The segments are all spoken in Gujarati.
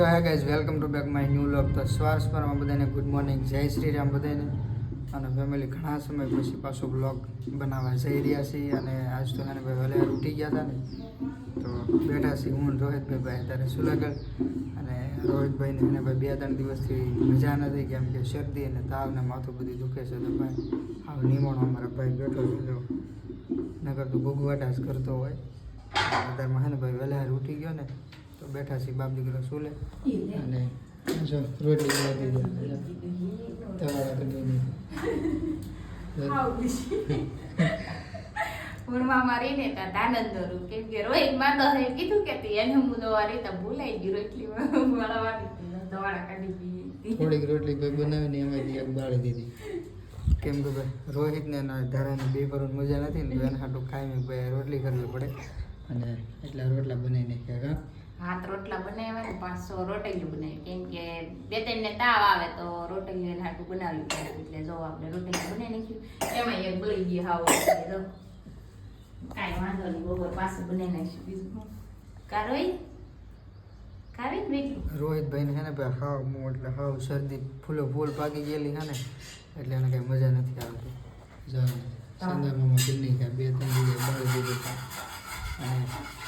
So hey guys welcome to back my new vlog તો સ્વાર્સ પર બધાને ગુડ મોર્નિંગ જય શ્રી રામ બધાને. અને ફેમિલી ઘણા સમય પછી પાછો બ્લોગ બનાવવા જઈ રહ્યા છીએ અને આજ તો એને ભાઈ વહેલા ઉઠી ગયા હતા ને. તો બેઠા છીએ હું રોહિતભાઈ ભાઈ અત્યારે સુલાગઢ. અને રોહિતભાઈને એને ભાઈ બે ત્રણ દિવસથી મજા નથી કેમ કે શરદી અને તાવ ને માથું બધું દુખે છે તો ભાઈ આવ નિમણો અમારા ભાઈ બેઠો છે નગર તો ગુગવાટા જ કરતો હોય. અત્યારમાં હે ને ભાઈ વહેલા ઉઠી ગયો ને. તો બેઠા છીએ બાપ દીકરો સુલે. અને જો રોટલી બનાવી દીધી તમારા તો નહીં ઊણમાં મારી ને ત્યાં દાનંદ દોરું કેમ કે રોહિતમાં તો કીધું કે તી એને હું દવા રહી તો ભૂલાઈ ગયું એટલી વળવાની દવાડા કાઢી પી થોડીક રોટલી ભાઈ બનાવીને એમાંથી એક બાળી દીધી. કેમ કે ભાઈ રોહિતને ધારાને બે કરોડ મજા નથી ને બેન હાટું કાયમી ભાઈ રોટલી કરવી પડે. અને એટલા રોટલા બનાવીને નાખ્યા કા હાથ રોટલા બનાવ્યા ને પાંચસો રોટલી બનાવી. કેમ કે બે ત્રણ ને તાવ આવે તો રોટલી એને હાટું બનાવ્યું એટલે જો આપણે રોટલી બનાવી નાખ્યું એમાં એક બળી ગઈ હાવ એટલે જો. કાંઈ વાંધો નહીં બરોબર પાછું બનાવી નાખ્યું બીજું શું? કા રોહિત ખાવી રોહિતભાઈને છે ને હાવ હું એટલે હાવ શરદી ફૂલો ફૂલ પાકી ગયેલી છે ને એટલે એને કઈ મજા નથી આવતી. જો સંદર્ભમાં દિલ્હી બે ત્રણ દીધું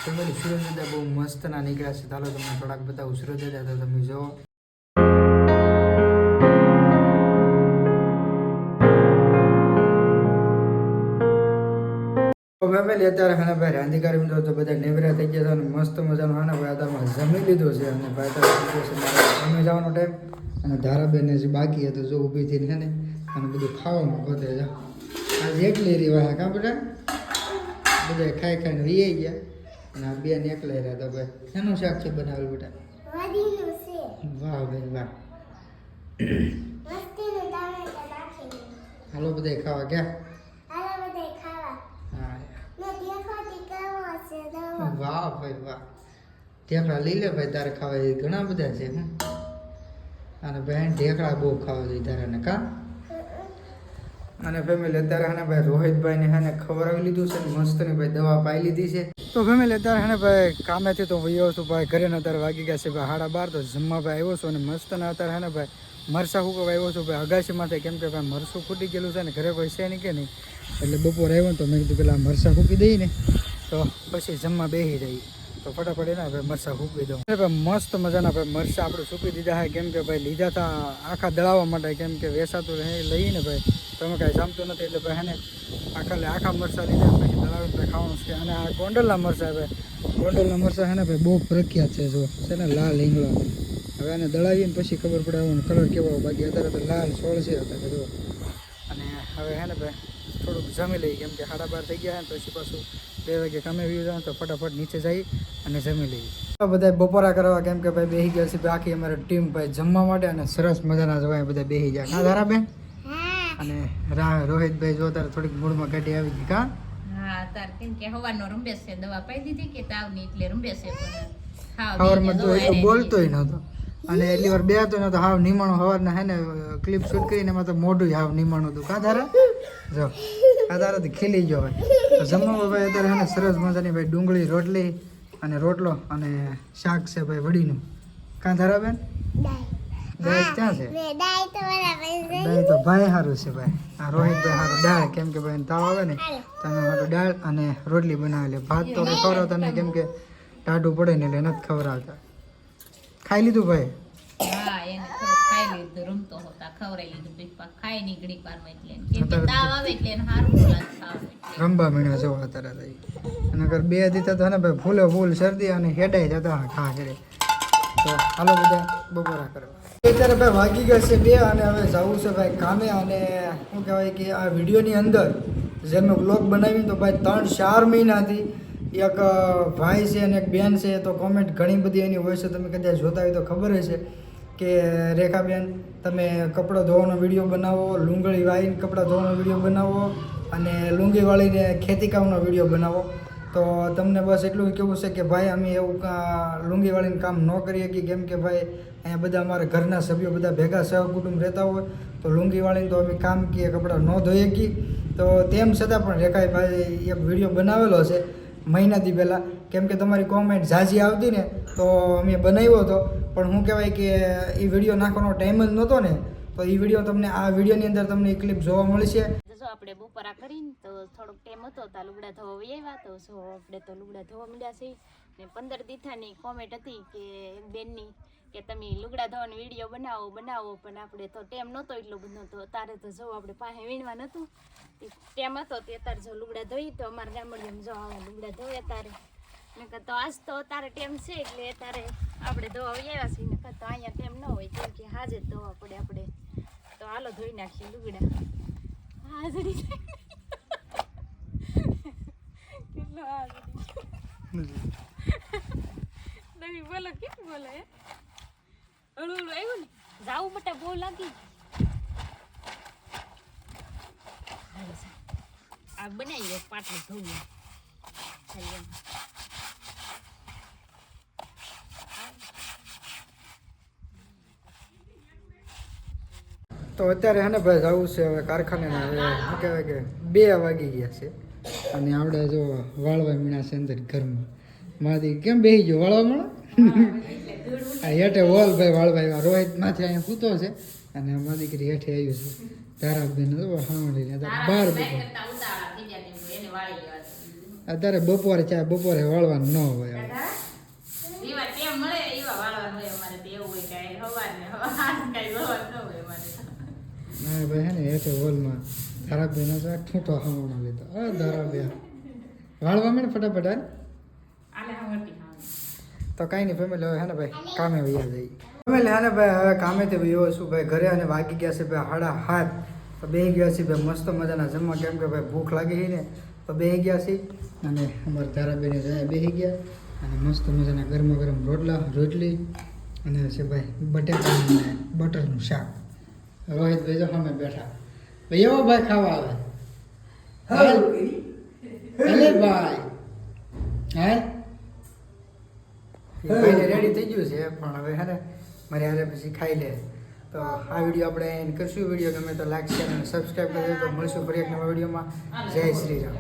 હતું. અને તમારી બહુ મસ્ત ના નીકળ્યા છે. ચાલો તમને થોડાક બતાવું સુરજ દાદા તો તમે જુઓ. ફેમિલી અત્યારે હાના ભાઈ રાંધીકારી મિત્રો તો બધા નેવરા થઈ ગયા હતા મસ્ત મજાનું હાના ભાઈ અત્યારમાં જમી લીધો છે અને ભાઈ અત્યારે જમી જવાનો ટાઈમ અને ધારાબેન જે બાકી હતું, જો ઊભી થઈને છે ને, અને બધું ખાવાનું જાઓ આજે એટલી રહી વાહ, કાં બધા? બધા ખાઈ ખાઈને વી ગયા. અને આ બેન એકલા રહ્યા તો ભાઈ. શેનું શાક છે બનાવેલું બેટા? વાહ ભાઈ વાહ. હાલો બધા ખાવા ગયા? હા વાહ ભાઈ વાહ. ઢેકડા લઈ લે ભાઈ તારે ખાવા એ ઘણા બધા છે હમ. અને બહેન ઢેકડા બહુ ખાવા જોઈએ તારે ને કા? અને ફેમિલી અત્યારે હાને ભાઈ રોહિતભાઈને હાને ખવડાવી લીધું છે મસ્તની ભાઈ દવા પાઈ લીધી છે. તો ફેમિલી અત્યારે હાને ભાઈ કામેથી તો વયો છું ભાઈ, ઘરે અત્યારે વાગી ગયા છે ભાઈ હાડા બાર, તો જમવા ભાઈ આવ્યો છું અને મસ્ત ને અત્યારે હાને ભાઈ મરસા હુકવા આવ્યો છું ભાઈ અગાસી માથે કેમ કે ભાઈ મરસું ફૂટી ગયેલું છે ને ઘરે કોઈ છે નહીં કે નહીં. એટલે બપોર આવ્યો ને તો મેં કીધું પેલા મરસા ફૂકી દઈએ ને. તો પછી જમવા બેસી જઈએ. તો ફટાફટ એના ભાઈ મરસા સૂકી દઉં. ભાઈ, મસ્ત મજાના ભાઈ મરસા આપણે સૂકી દીધા છે. કેમ કે ભાઈ લીધા હતા આખા દળાવવા માટે, કેમ કે વેસાતું રહે લઈને ભાઈ. તમે કાંઈ જામતું નથી એટલે ભાઈ એને આખા આખા મરસા લીધા પછી દળાવીને ભાઈ ખાવાનું છે. અને આ ગોંડલના મરસા ભાઈ. ગોંડલના મરસા છે ને ભાઈ, બહુ પ્રખ્યાત છે જો. છે ને લાલ ઈંગળા. હવે આને દળાવીને પછી ખબર પડે આનો કલર કેવો. બાકી અત્યારે તો લાલ છે અત્યારે જો. અને હવે હે ને ભાઈ, થોડુંક જમી લઈએ. કેમ કે સાડા બાર થઈ ગયા પછી પાછું બે વાગે કામે વ્યૂ જાય તો ફટાફટ નીચે જઈ અને જમી લઈએ. બધા બપોરા કરવા કેમ કે ભાઈ બેસી ગયા છે આખી અમારી ટીમ ભાઈ જમવા માટે અને સરસ મજાના જવાય બધા બેસી ગયા. ના ધારાબેન? અને રાહ રોહિતભાઈ જો તારે થોડીક મૂળમાં ગાડી આવી ગઈ કા? હા તાર કેમ કે હવાનો રૂંબેશ છે દવા પાઈ દીધી કે તાવની એટલે રૂંબેશ છે પણ. બોલતોય નહોતો. અને એટલી વાર બે હતો તો હાવ નિમાણું હવારના હે ને ક્લિપ શૂટ કરીને એમાં તો મોઢું હાવ નિમાણું હતું. કા ધારા જો. આ તારાથી ખીલી ગયો ભાઈ તો જમવામાં ભાઈ અત્યારે હે ને સરસ મજાની ભાઈ ડુંગળી રોટલી અને રોટલો અને શાક છે ભાઈ વડીનું. કાં ધારાબેન દાળ. ક્યાં છે? તો દાળ તો ભાઈ સારું છે ભાઈ. આ રોહિતભાઈ સારું દાળ કેમ કે ભાઈ તાવ આવે ને તમે એના દાળ અને રોટલી બનાવેલી. ભાત તો ખવડાવતા નહીં કેમ કે ટાઢું પડે ને એટલે નથી ખવડાવતા. ખાઈ લીધું ભાઈ? હા એને થોડુંક ખાઈ લીધું રમતો હોતા ખવડાવી લીધું પછી પાછું ખાઈ નહીં ઘડીક એટલે કે તાવ આવે એટલે એને સારું લાગે ખાવાનું રંબા મીણા જવા તરત આવી અને અગર બે દીતા તો ને ભાઈ ફૂલે ફૂલ શરદી અને હેડાઈ જતા ખા કરે. તો હાલો બધા બપોરા કરવા. અત્યારે ભાઈ વાગી ગયા છે બે અને હવે જવું છે ભાઈ કામે અને શું કહેવાય કે આ વિડીયોની અંદર જે મેં બ્લોગ બનાવી તો ભાઈ ત્રણ ચાર મહિનાથી એક ભાઈ છે અને એક બેન છે, તો કોમેન્ટ ઘણી બધી એની હોય છે. તમે કદાચ જોતા હોય તો ખબર હશે કે, રેખાબેન, તમે કપડાં ધોવાનો વીડિયો બનાવો, લુંગળી વાળીને કપડાં ધોવાનો વીડિયો બનાવો અને લુંગી વાળીને ખેતીકામનો વીડિયો બનાવો. તો તમને બસ એટલું કેવું છે કે ભાઈ, અમે એવું લુંગી વાળીને કામ ન કરી શકીએ. કેમ કે ભાઈ, અહીંયા બધા અમારા ઘરના સભ્યો બધા ભેગા સહકુટુંબ રહેતા હોય, તો લુંગી વાળીને તો અમે કામ કે કપડાં ન ધોઈ શકીએ. તો તેમ છતાં પણ રેખાભાઈ એક વીડિયો બનાવેલો છે. મહિનાથી પહેલાં. કેમ કે તમારી કોમેન્ટ ઝાઝી આવતી ને તો મેં બનાવ્યો હતો. પણ હું કહેવાય કે એ વીડિયો નાખવાનો ટાઈમ જ નહોતો ને. તો એ વીડિયો તમને, આ વિડીયોની અંદર તમને એ ક્લિપ જોવા મળશે. આપણે બપોરા કરીને તો થોડોક ટાઈમ હતો તો લુગડા ધોવા આવ્યા તો જો આપણે તો લુગડા ધોવા મળ્યા છે. ને પંદર દીથાની કોમેન્ટ હતી કે બેનની કે તમે લુગડા ધોવાનો વીડિયો બનાવો બનાવો, પણ આપણે તો ટેમ નહોતો એટલો બધો તો તારે તો જો આપણે પાસે વીણવા નહોતું. ટેમ હતો તે તારે જો લુગડા ધોઈ તો અમારા ગામડિયામાં જો આવા લુગડા ધોયા તારે. કહે તો આજ તો તારે ટેમ છે એટલે તારે આપણે ધોવા આવ્યા છીએ, નકર તો અહીંયા ટેમ ન હોય કેમ કે હાજે ધોવા પડે આપણે. તો હાલો ધોઈ નાખીએ લુગડા. હાજરી કેટલો હાજરી બોલો, કેમ બોલો? હળું હળું આવ્યું ને? જાવું બટા બહુ લાગી. આ બનાવીએ પાટલું ધોઈએ તો અત્યારે હે ને ભાઈ જવું છે હવે કારખાને હવે શું કહેવાય કે બે વાગી ગયા છે. અને આપણે જો વાળવા મીણા છે અંદર ઘરમાં. માથી કેમ બેસી ગયો? વાળવા મળો? આ હેઠે વોલ ભાઈ વાળવા આવ્યા. રોહિત માથે અહીંયા સૂતો છે અને મારી દીકરી હેઠે આવ્યું છે. ધારાબેન સાંભળીને બાર બપોર. અત્યારે બપોરે ચા બપોરે વાળવાનું ન હોય હવે. એવા ટેમ મળે એવા વાળવાનું હોય અમારે તો એવું હોય કાંઈ હવારને હવાર કાંઈ હવાર ન હોય અમારે તો. ના ભાઈ હે ને હેઠે વોલમાં તારાબેન સાહેબ ઠૂંટો હમણાં લીધો. અ ધારાભાઈ વાળવા મેં ફટાફટ. તો કાંઈ નહીં ફેમિલી હવે હે ને ભાઈ કામે વૈયા જઈ ફેમિલી હે ને ભાઈ હવે કામેથી વયો છું ભાઈ. ઘરે અને વાગી ગયા છે ભાઈ હાડા હાથ. તો બે ગયા છે ભાઈ મસ્ત મજાના જમવા. કેમ કે ભાઈ ભૂખ લાગી છે ને તો બે ગયા છે. અને અમારા ધારાબેને જાય બેસી ગયા. અને મસ્ત મજાના ગરમા ગરમ રોટલા રોટલી અને છે ભાઈ બટેટા બટરનું શાક. રોહિતભાઈ જો સામે બેઠા. ભાઈ એવો ભાઈ ખાવા આવે. હાલ. ભાઈ. હે ભાઈ રેડી થઈ ગયું છે પણ હવે હે ને મારે હારે પછી ખાઈ લે. તો આ વીડિયો આપણે end કરશું. વીડિયો ગમે તો લાઈક શેર અને સબસ્ક્રાઈબ કરજો. તો મળશું ફરી એક નવા વિડીયોમાં જય શ્રી રામ.